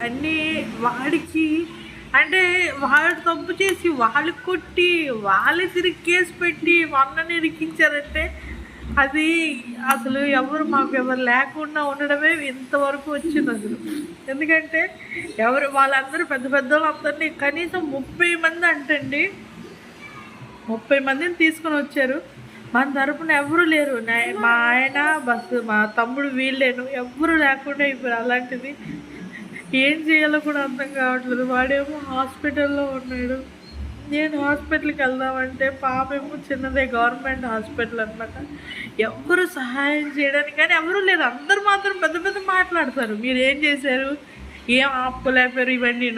అన్నీ వాడికి. అంటే వాడు తప్పు చేసి వాళ్ళు కొట్టి వాళ్ళే తిరిగి కేసు పెట్టి వాళ్ళని ఇరికించారంటే అది అసలు ఎవరు మాకు ఎవరు లేకుండా ఉండడమే ఇంతవరకు వచ్చింది అసలు. ఎందుకంటే ఎవరు వాళ్ళందరూ పెద్ద పెద్ద వాళ్ళందరినీ కనీసం ముప్పై మంది అంటండి. ముప్పై మందిని తీసుకొని వచ్చారు. మన తరపున ఎవరు లేరు. మా ఆయన బస్సు మా తమ్ముడు వీళ్ళేను. ఎవరు లేకుండా ఇప్పుడు అలాంటిది ఏం చేయాలో కూడా అర్థం కావట్లేదు. వాడేమో హాస్పిటల్లో ఉన్నాడు. నేను హాస్పిటల్కి వెళ్దామంటే పాపేమో చిన్నదే గవర్నమెంట్ హాస్పిటల్ అనమాట ఎవరు సహాయం చేయడానికి కానీ ఎవరు లేరు. అందరు మాత్రం పెద్ద పెద్ద మాట్లాడతారు. మీరు ఏం చేశారు? ఏం ఆపుకోలేకపోయారు ఇవన్నీ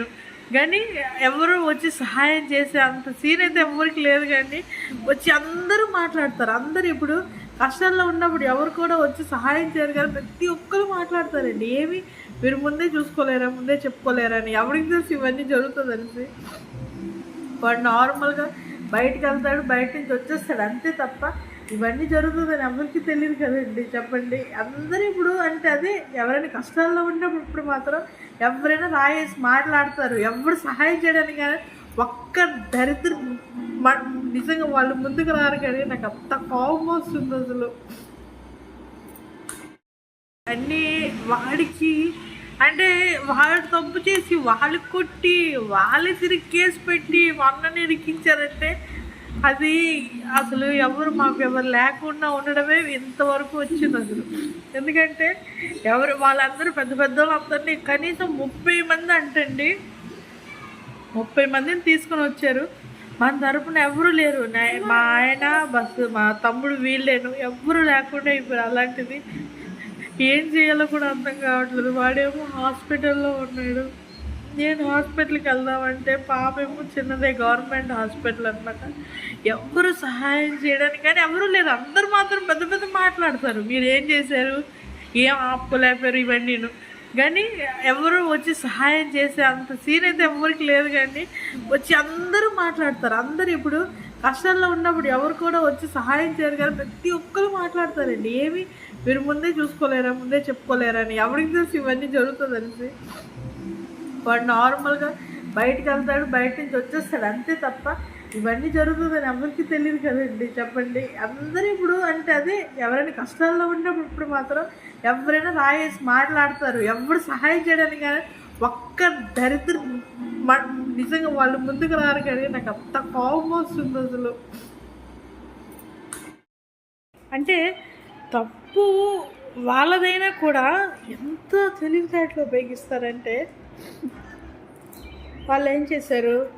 కానీ ఎవరు వచ్చి సహాయం చేసే అంత సీన్ అయితే ఎవరికి లేదు కానీ వచ్చి అందరూ మాట్లాడతారు. అందరు ఇప్పుడు కష్టంలో ఉన్నప్పుడు ఎవరు కూడా వచ్చి సహాయం చేయరు కానీ ప్రతి ఒక్కరు మాట్లాడతారండి. ఏమి? మీరు ముందే చూసుకోలేరా? ముందే చెప్పుకోలేరా అని. ఎవరికి తెలిసి ఇవన్నీ జరుగుతుంది అనేసి. వాడు నార్మల్గా బయటకు వెళ్తాడు బయట నుంచి వచ్చేస్తాడు. అంతే తప్ప ఇవన్నీ జరుగుతుందని ఎవరికి తెలియదు కదండి. చెప్పండి. అందరూ ఇప్పుడు అంటే అదే ఎవరైనా కష్టాల్లో ఉన్నప్పుడు ఇప్పుడు మాత్రం ఎవరైనా రాయేసి మాట్లాడతారు. ఎవరు సహాయం చేయడానికి కానీ ఒక్క దరిద్ర మ- నిజంగా వాళ్ళు ముందుకు రారు కానీ నాకు అంత కోపం వస్తుంది అసలు. అన్నీ వాడికి అంటే వాళ్ళు తప్పు చేసి వాళ్ళు కొట్టి వాళ్ళే తిరిగి కేసు పెట్టి వాళ్ళని ఇరికించారంటే అది అసలు ఎవరు మాకు ఎవరు లేకుండా ఉండడమే ఇంతవరకు వచ్చింది అసలు. ఎందుకంటే ఎవరు వాళ్ళందరూ పెద్ద పెద్ద వాళ్ళందరినీ కనీసం ముప్పై మంది అంటండి. ముప్పై మందిని తీసుకొని వచ్చారు. మన తరపున ఎవరు లేరు. మా ఆయన బస్సు మా తమ్ముడు వీళ్ళేను. ఎవరు లేకుండా ఇప్పుడు అలాంటిది ఏం చేయాలో కూడా అర్థం కావట్లేదు. వాడేమో హాస్పిటల్లో ఉన్నాడు. నేను హాస్పిటల్కి వెళ్దామంటే పాపేమో చిన్నదే గవర్నమెంట్ హాస్పిటల్ అనమాట ఎవరు సహాయం చేయడానికి కానీ ఎవరు లేరు. అందరు మాత్రం పెద్ద పెద్ద మాట్లాడతారు. మీరు ఏం చేశారు? ఏం ఆపుకోలేకపోయారు ఇవన్నీ కానీ ఎవరు వచ్చి సహాయం చేసే అంత సీన్ అయితే ఎవరికి లేదు కానీ వచ్చి అందరూ మాట్లాడతారు. అందరు ఇప్పుడు కష్టాల్లో ఉన్నప్పుడు ఎవరు కూడా వచ్చి సహాయం చేయరు కానీ ప్రతి ఒక్కరు మాట్లాడతారండి. ఏమి మీరు ముందే చూసుకోలేరా ముందే చెప్పుకోలేరా అని ఎవరికి తెలుసు ఇవన్నీ జరుగుతుంది అనేసి. వాడు నార్మల్గా బయటకు వెళ్తాడు బయట నుంచి వచ్చేస్తాడు అంతే తప్ప ఇవన్నీ జరుగుతుందని ఎవరికి తెలియదు కదండి. చెప్పండి. అందరూ ఇప్పుడు అంటే అదే ఎవరైనా కష్టాల్లో ఉన్నప్పుడు ఇప్పుడు మాత్రం ఎవరైనా రాయేసి మాట్లాడతారు ఎవరు సహాయం చేయడానికి కానీ ఒక్క దరిద్ర నిజంగా వాళ్ళు ముందుకు రారు కానీ నాకు అంత కోపం వస్తుంది అసలు. అంటే తప్పు వాళ్ళదైనా కూడా ఎంత తెలివితేటలు ఉపయోగిస్తారంటే వాళ్ళు ఏం చేశారు?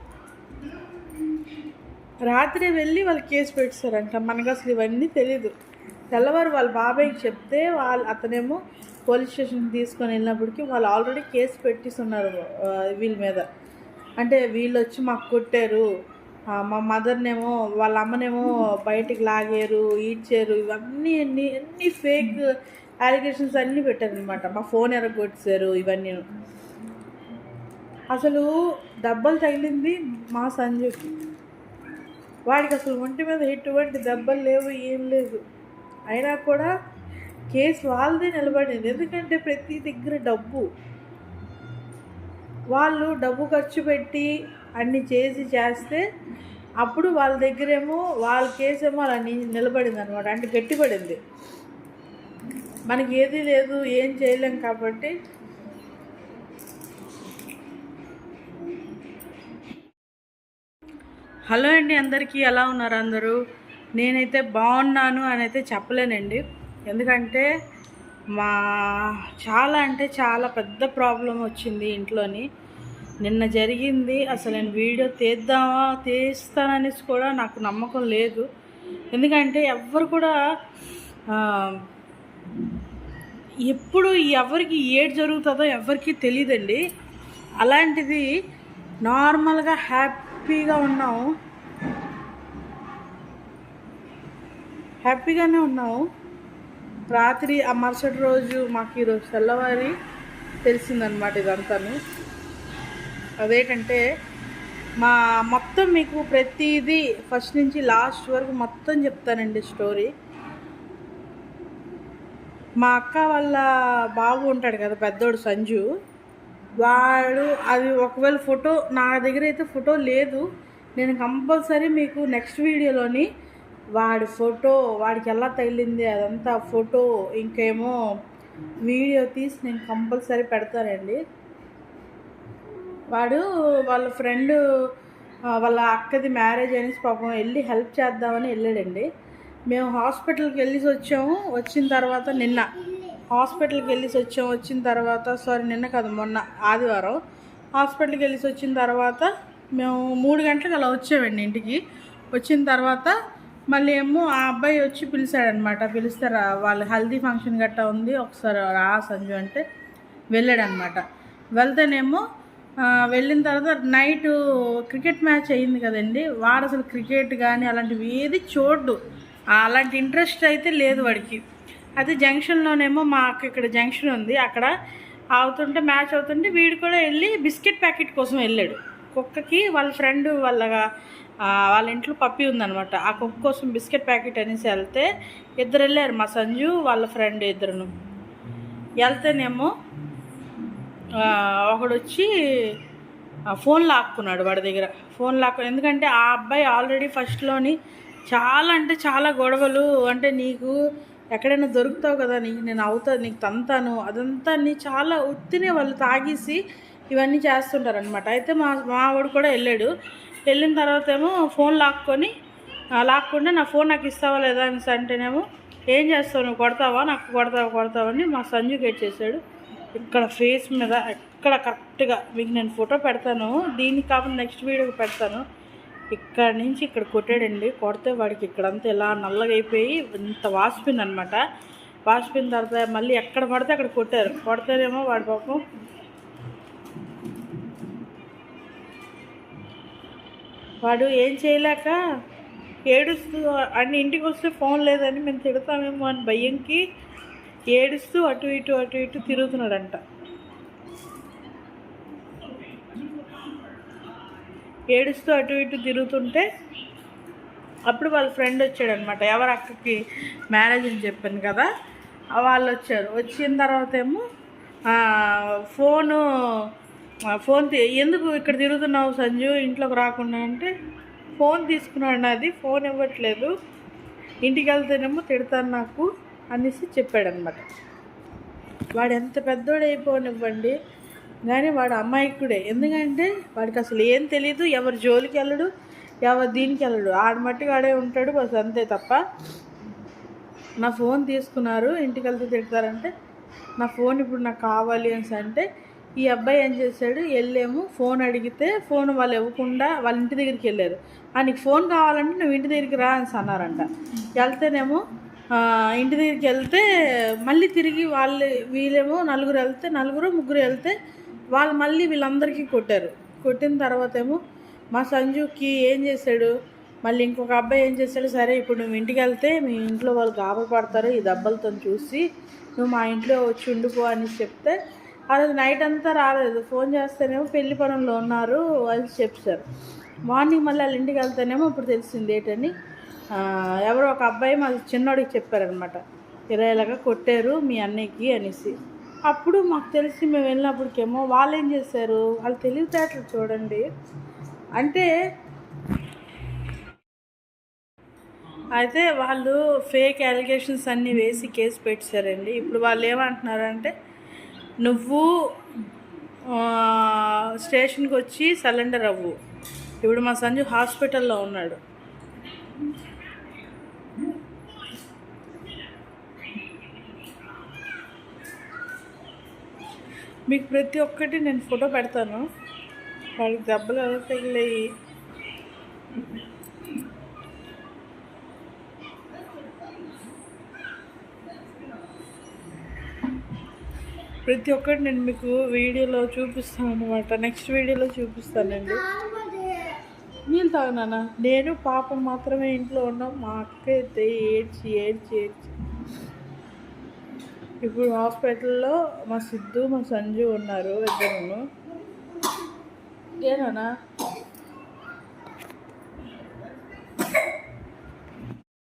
రాత్రి వెళ్ళి వాళ్ళు కేసు పెట్టారంట మనకు అసలు ఇవన్నీ తెలీదు. తెల్లవారు వాళ్ళ బాబాయ్కి చెప్తే వాళ్ళు అతనేమో పోలీస్ స్టేషన్కి తీసుకొని వెళ్ళినప్పటికీ వాళ్ళు ఆల్రెడీ కేసు పెట్టిస్తున్నారు వీళ్ళ మీద. అంటే వీళ్ళు వచ్చి మాకు కొట్టారు. మా మదర్నేమో వాళ్ళ అమ్మనేమో బయటికి లాగారు ఈడ్చారు. ఇవన్నీ అన్ని అన్ని ఫేక్ అలిగేషన్స్ అన్నీ పెట్టారనమాట మా ఫోన్ ఎరగొట్టేశారు ఇవన్నీ. అసలు దెబ్బలు తగిలింది మా సంజుకి వాడికి అసలు ఒంటి మీద ఎటువంటి దెబ్బలు లేవు ఏం లేదు. అయినా కూడా కేసు వాళ్ళదే నిలబడింది. ఎందుకంటే ప్రతి దగ్గర డబ్బు. వాళ్ళు డబ్బు ఖర్చు పెట్టి అన్ని చేసి చేస్తే అప్పుడు వాళ్ళ దగ్గరేమో వాళ్ళ కేసు ఏమో అలా నిలబడింది అనమాట అంటే గట్టిపడింది. మనకి ఏది లేదు ఏం చేయలేం కాబట్టి. హలో అండి అందరికీ. ఎలా ఉన్నారు అందరూ? నేనైతే బాగున్నాను అని అయితే చెప్పలేనండి. ఎందుకంటే మా చాలా అంటే చాలా పెద్ద ప్రాబ్లం వచ్చింది ఇంట్లోని. నిన్న జరిగింది అసలు నేను వీడియో తీద్దామా తీస్తాననేసి కూడా నాకు నమ్మకం లేదు. ఎందుకంటే ఎవ్వరు కూడా ఎప్పుడు ఎవరికి ఏడు జరుగుతుందో ఎవరికి తెలియదండి అలాంటిది నార్మల్గా హ్యాపీగా ఉన్నాము. హ్యాపీగానే ఉన్నాము రాత్రి ఆ మరుసటి రోజు మాకు ఈరోజు తెల్లవారి తెలిసిందనమాట ఇదంతాను. అదేంటంటే మా మొత్తం మీకు ప్రతిదీ ఫస్ట్ నుంచి లాస్ట్ వరకు మొత్తం చెప్తానండి స్టోరీ. మా అక్క వాళ్ళ బాబు ఉంటాడు కదా పెద్దోడు సంజు వాడు అది ఒకవేళ ఫోటో నా దగ్గర అయితే ఫోటో లేదు. నేను కంపల్సరీ మీకు నెక్స్ట్ వీడియోలోని వాడి ఫోటో వాడికి ఎలా తగిలింది అదంతా ఫోటో ఇంకేమో వీడియో తీసి నేను కంపల్సరీ పెడతానండి. వాడు వాళ్ళ ఫ్రెండ్ వాళ్ళ అక్కది మ్యారేజ్ అనేసి పాపం వెళ్ళి హెల్ప్ చేద్దామని వెళ్ళాడండి. మేము హాస్పిటల్కి వెళ్ళేసి వచ్చాము వచ్చిన తర్వాత నిన్న. హాస్పిటల్కి వెళ్ళేసి వచ్చాము వచ్చిన తర్వాత సారీ నిన్న కాదు మొన్న ఆదివారం. హాస్పిటల్కి వెళ్ళేసి వచ్చిన తర్వాత మేము మూడు గంటలకు అలా వచ్చామండి ఇంటికి. వచ్చిన తర్వాత మళ్ళీ ఏమో ఆ అబ్బాయి వచ్చి పిలిచాడనమాట. పిలిస్తే రా వాళ్ళ హల్దీ ఫంక్షన్ గట్టా ఉంది ఒకసారి రా సంజు అంటే వెళ్ళాడనమాట. వెళ్తేనేమో వెళ్ళిన తర్వాత నైట్ క్రికెట్ మ్యాచ్ అయింది కదండి. వాడు అసలు క్రికెట్ కానీ అలాంటివి ఏది చూడ్డు. అలాంటి ఇంట్రెస్ట్ అయితే లేదు వాడికి. అయితే జంక్షన్లోనేమో మాకు ఇక్కడ జంక్షన్ ఉంది. అక్కడ అవుతుంటే మ్యాచ్ అవుతుంటే వీడు కూడా వెళ్ళి బిస్కెట్ ప్యాకెట్ కోసం వెళ్ళాడు. కుక్కకి వాళ్ళ ఫ్రెండ్ వాళ్ళ వాళ్ళ ఇంట్లో పప్పి ఉందనమాట ఆ కుక్క కోసం బిస్కెట్ ప్యాకెట్ అనేసి వెళ్తే ఇద్దరు వెళ్ళారు. మా సంజు వాళ్ళ ఫ్రెండ్ ఇద్దరును. వెళ్తేనేమో ఒకడు వచ్చి ఫోన్ లాక్కున్నాడు వాడి దగ్గర. ఫోన్ లాక్కు ఎందుకంటే ఆ అబ్బాయి ఆల్రెడీ ఫస్ట్లోని చాలా అంటే చాలా గొడవలు. అంటే నీకు ఎక్కడైనా దొరుకుతావు కదా నీకు నేను అవుతా నీకు తంతాను. అదంతా నీ చాలా ఉత్తినే వాళ్ళు తాగేసి ఇవన్నీ చేస్తుంటారు అనమాట అయితే మా మా వాడు కూడా వెళ్ళాడు. వెళ్ళిన తర్వాత ఏమో ఫోన్ లాక్కొని లాక్కుండా లాక్కుంటే నా ఫోన్ నాకు ఇస్తావా లేదా అని అంటేనేమో ఏం చేస్తావు? నువ్వు కొడతావా? నాకు కొడతావా? కొడతావని మా సంజు చేశాడు. ఇక్కడ ఫేస్ మీద ఎక్కడ కరెక్ట్గా మీకు నేను ఫోటో పెడతాను. దీనికి కాకుండా నెక్స్ట్ వీడియోకి పెడతాను. ఇక్కడ నుంచి ఇక్కడ కొట్టాడండి. కొడితే వాడికి ఇక్కడంతా ఇలా నల్లగా అయిపోయి ఇంత వాసిపోయింది అనమాట వాసిపోయిన తర్వాత మళ్ళీ ఎక్కడ పడితే అక్కడ కొట్టారు. కొడితేనేమో వాడి పాపం వాడు ఏం చేయలేక ఏడుస్తూ అన్ని ఇంటికి వస్తే ఫోన్ లేదని మేము తిడతామేమో అని భయంకి ఏడుస్తూ అటు ఇటు అటు ఇటు తిరుగుతున్నాడంట. ఏడుస్తూ అటు ఇటు తిరుగుతుంటే అప్పుడు వాళ్ళ ఫ్రెండ్ వచ్చాడనమాట. ఎవరు అక్కకి మ్యారేజ్ అని చెప్పాను కదా వాళ్ళు వచ్చారు. వచ్చిన తర్వాత ఏమో ఫోను ఫోన్ తీ- ఎందుకు ఇక్కడ తిరుగుతున్నావు సంజు? ఇంట్లోకి రాకుండా అంటే ఫోన్ తీసుకున్నాడు నాది ఫోన్ ఇవ్వట్లేదు. ఇంటికి వెళ్తేనేమో తిడతాను నాకు అనేసి చెప్పాడనమాట వాడు ఎంత పెద్దోడు అయిపోనివ్వండి కానీ వాడు అమ్మాయికుడే ఎందుకంటే వాడికి అసలు ఏం తెలియదు ఎవరి జోలికి వెళ్ళడు ఎవరు దీనికి వెళ్ళడు. ఆడ మట్టి వాడే ఉంటాడు బస్ అంతే తప్ప. నా ఫోన్ తీసుకున్నారు ఇంటికి వెళ్తే తిడతారంటే నా ఫోన్ ఇప్పుడు నాకు కావాలి అని అంటే ఈ అబ్బాయి ఏం చేశాడు? వెళ్ళేమో ఫోన్ అడిగితే ఫోన్ వాళ్ళు ఇవ్వకుండా వాళ్ళ ఇంటి దగ్గరికి వెళ్ళారు. ఆ నీకు ఫోన్ కావాలంటే నువ్వు ఇంటి దగ్గరికి రా అని అన్నారంట. వెళ్తేనేమో ఇంటి దగ్గరికి వెళ్తే మళ్ళీ తిరిగి వాళ్ళు వీళ్ళేమో నలుగురు వెళ్తే నలుగురు ముగ్గురు వెళ్తే వాళ్ళు మళ్ళీ వీళ్ళందరికీ కొట్టారు. కొట్టిన తర్వాత ఏమో మా సంజుకి ఏం చేశాడు? మళ్ళీ ఇంకొక అబ్బాయి ఏం చేశాడు? సరే ఇప్పుడు నువ్వు ఇంటికి వెళ్తే మీ ఇంట్లో వాళ్ళు గాబరపడతారు ఈ దెబ్బలతో చూసి నువ్వు మా ఇంట్లో వచ్చి ఉండిపో అని చెప్తే ఆ రోజు నైట్ అంతా రాలేదు. ఫోన్ చేస్తేనేమో పెళ్ళి పనుల్లో ఉన్నారు అని చెప్పారు. మార్నింగ్ మళ్ళీ వాళ్ళ ఇంటికి వెళ్తేనేమో ఇప్పుడు తెలిసింది ఏంటని ఎవరో ఒక అబ్బాయి మా చిన్నోడికి చెప్పారనమాట ఇరవైలాగా ఇలాగా కొట్టారు మీ అన్నయ్యకి అనేసి. అప్పుడు మాకు తెలిసి మేము వెళ్ళినప్పటికేమో వాళ్ళు ఏం చేశారు? వాళ్ళు తెలివితేటలు చూడండి. అంటే అయితే వాళ్ళు ఫేక్ అలిగేషన్స్ అన్నీ వేసి కేసు పెట్టారండి. ఇప్పుడు వాళ్ళు ఏమంటున్నారంటే నువ్వు స్టేషన్కి వచ్చి సరెండర్ అవ్వు. ఇప్పుడు మా సంజు హాస్పిటల్లో ఉన్నాడు. మీకు ప్రతి ఒక్కటి నేను ఫోటో పెడతాను. వాళ్ళకి దెబ్బలు ఎలా తగిలాయి? ప్రతి ఒక్కటి నేను మీకు వీడియోలో చూపిస్తాను అనమాట నెక్స్ట్ వీడియోలో చూపిస్తానండి. నీళ్ళు తాగినానా? నేను పాపం మాత్రమే ఇంట్లో ఉన్నాం. మా అక్క అయితే ఏడ్చి ఏడ్చి ఏడ్చి. ఇప్పుడు హాస్పిటల్లో మా సిద్ధు మా సంజు ఉన్నారు ఇద్దరును. ఏనా